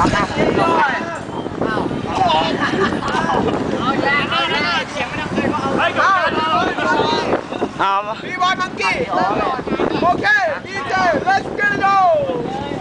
Um, Monkey! Okay, DJ, let's get it on!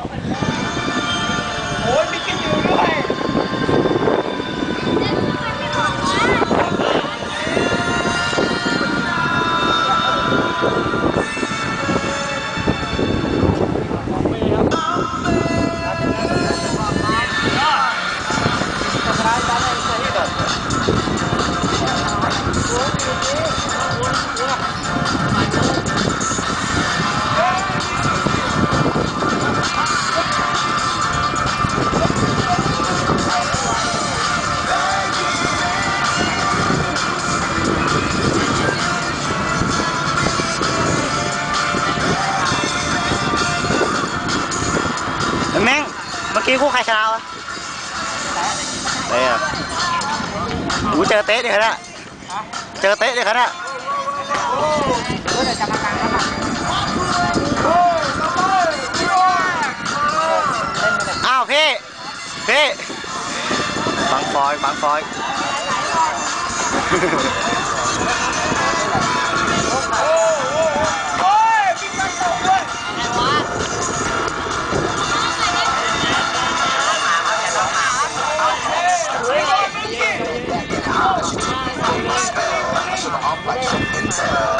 เมื่อกี้คู่ใครชนะวะเตะอะอู้เจอเตะดิครับเจอเตะดิครับเพื่อจะมาการข้างหลังโอ้ยสบายบีบอยอ้าวพี่พี่บังฟอยบังฟอย ไ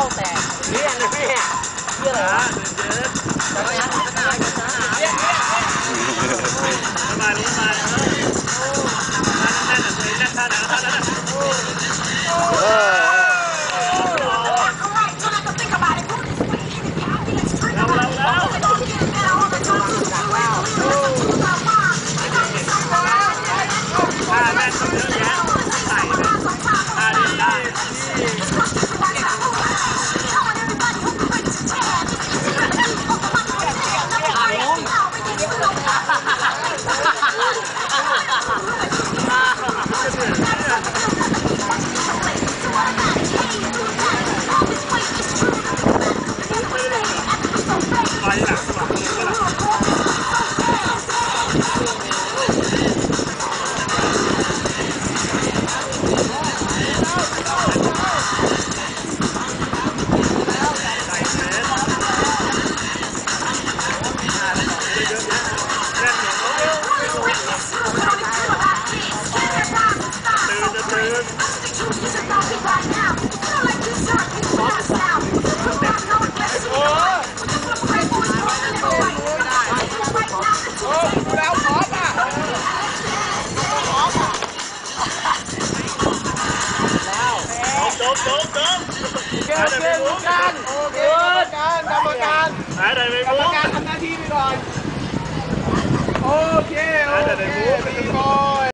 หมอเป้าแตกเรียกเลยพี่เรียกอะไรวะแต่ว่ายังไเกมเกมทุกการโอเคการกรรมการหาแต่ในกรรมการทำหน้าที่ไปก่อน โอเค โอเคก่อน